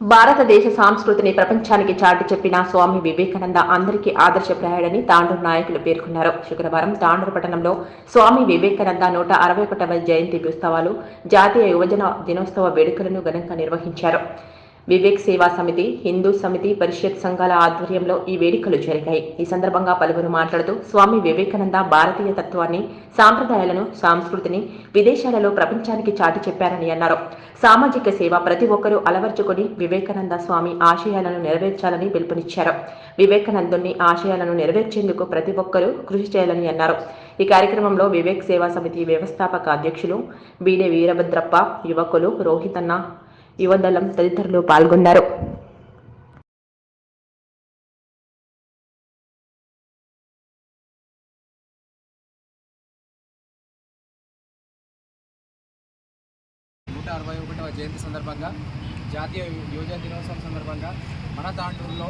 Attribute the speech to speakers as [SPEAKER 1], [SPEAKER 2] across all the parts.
[SPEAKER 1] భారతదేశ సంస్కృతిని ప్రపంచానికి చాటి చెప్పిన స్వామి వివేకానంద అందరికీ ఆదర్శప్రాయుడని తాండూరు నాయకులు పేర్కొన్నారు. శుక్రవారం తాండూరు పట్టణంలో స్వామి వివేకానంద నూట అరవై ఒకటవ జయంతి ఉత్సవాలు జాతీయ యువజన దినోత్సవ వేడుకలను ఘనంగా నిర్వహించారు. వివేక్ సేవా సమితి హిందూ సమితి పరిషత్ సంఘాల ఆధ్వర్యంలో ఈ వేడుకలు జరిగాయి. ఈ సందర్భంగా పలువురు మాట్లాడుతూ స్వామి వివేకానంద భారతీయ తత్వాన్ని సాంప్రదాయాలను సంస్కృతిని విదేశాలలో ప్రపంచానికి చాటి చెప్పారని అన్నారు. సామాజిక సేవ ప్రతి ఒక్కరూ అలవర్చుకొని వివేకానంద స్వామి ఆశయాలను నెరవేర్చాలని పిలుపునిచ్చారు. వివేకానందుని ఆశయాలను నెరవేర్చేందుకు ప్రతి ఒక్కరూ కృషి చేయాలని అన్నారు. ఈ కార్యక్రమంలో వివేక్ సేవా సమితి వ్యవస్థాపక అధ్యక్షులు బీడే వీరభద్రప్ప యువకులు రోహితన్న యువదళం తదితరులు పాల్గొన్నారు.
[SPEAKER 2] నూట అరవై ఒకటవ జయంతి సందర్భంగా జాతీయ యువజన దినోత్సవం సందర్భంగా మన తాండూరులో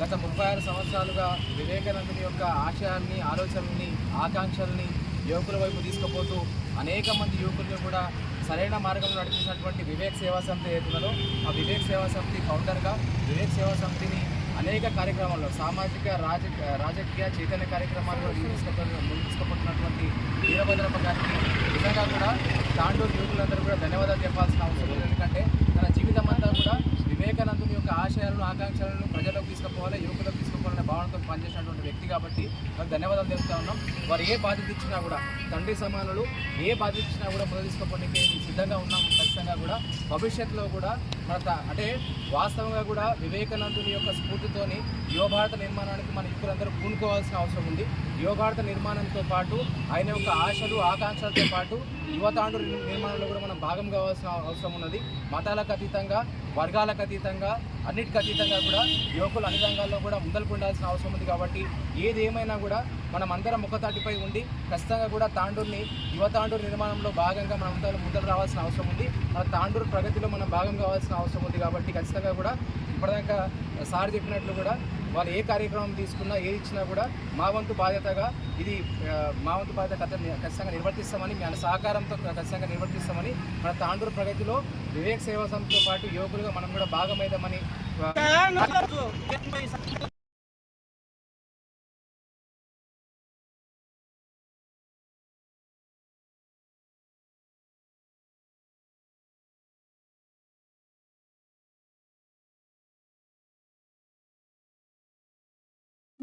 [SPEAKER 2] గత ముప్పై ఆరు సంవత్సరాలుగా వివేకానందుని యొక్క ఆశయాన్ని ఆలోచనల్ని ఆకాంక్షల్ని యువకుల వైపు తీసుకుపోతూ అనేక మంది యువకులను కూడా సరైన మార్గంలో నడిపించినటువంటి వివేక్ సేవా సమితి ఏతున్నదో ఆ వివేక్ సేవా సమితి కౌంటర్గా వివేక్ సేవా సమితిని అనేక కార్యక్రమాల్లో సామాజిక రాజ రాజకీయ చైతన్య కార్యక్రమాల్లో తీసుకుపోతున్న తీసుకుపోతున్నటువంటి వీరభద్రప్ప గారికి నిజంగా కూడా తాండూరు యువకులందరూ కూడా ధన్యవాదాలు చెప్పాల్సిన అవసరం లేదు. ఎందుకంటే తన జీవితం అంతా కూడా వివేకానందుని యొక్క ఆశయాలను ఆకాంక్షలను ప్రజలకు తీసుకుపోవాలి యువకులకు తీసుకుపోవాలనే భావనతో పనిచేసినటువంటి వ్యక్తి కాబట్టి వారికి ధన్యవాదాలు తెలుపుతా ఉన్నాం. వారు ఏ బాధ్యత ఇచ్చినా కూడా తండ్రి సమానులు ఏ బాధ్యత ఇచ్చినా కూడా ప్రదర్శించుకోవడానికి సిద్ధంగా ఉన్నాం. ఖచ్చితంగా కూడా భవిష్యత్తులో కూడా మన అంటే వాస్తవంగా కూడా వివేకానందుని యొక్క స్ఫూర్తితోని యువభారత నిర్మాణానికి మన యువకులందరూ పూనుకోవాల్సిన అవసరం ఉంది. యువభారత నిర్మాణంతో పాటు ఆయన యొక్క ఆశలు ఆకాంక్షలతో పాటు యువతాండ్రు నిర్మాణంలో కూడా మనం భాగం కావాల్సిన అవసరం ఉన్నది. మతాలకు అతీతంగా వర్గాలకు అతీతంగా అన్నిటికీ అతీతంగా కూడా యువకులు అన్ని రంగాల్లో కూడా ముందలకు ఉండాల్సిన అవసరం ఉంది కాబట్టి ఏది ఏమైనా కూడా మనం అందరం ముఖతాటిపై ఉండి ఖచ్చితంగా కూడా తాండూరుని యువ తాండూరు నిర్మాణంలో భాగంగా మనం అందరం ముందరు రావాల్సిన అవసరం ఉంది. మన తాండూరు ప్రగతిలో మనం భాగం కావాల్సిన అవసరం ఉంది కాబట్టి ఖచ్చితంగా కూడా ఇప్పటిదాకా సార్ చెప్పినట్లు కూడా వాళ్ళు ఏ కార్యక్రమం తీసుకున్నా ఏది ఇచ్చినా కూడా మా వంతు బాధ్యతగా ఇది మా వంతు బాధ్యత ఖచ్చితంగా నిర్వర్తిస్తామని మన సహకారంతో ఖచ్చితంగా నిర్వర్తిస్తామని మన తాండూరు ప్రగతిలో వివేక్ సేవా సంస్థతో పాటు యువకులుగా మనం కూడా భాగమైదామని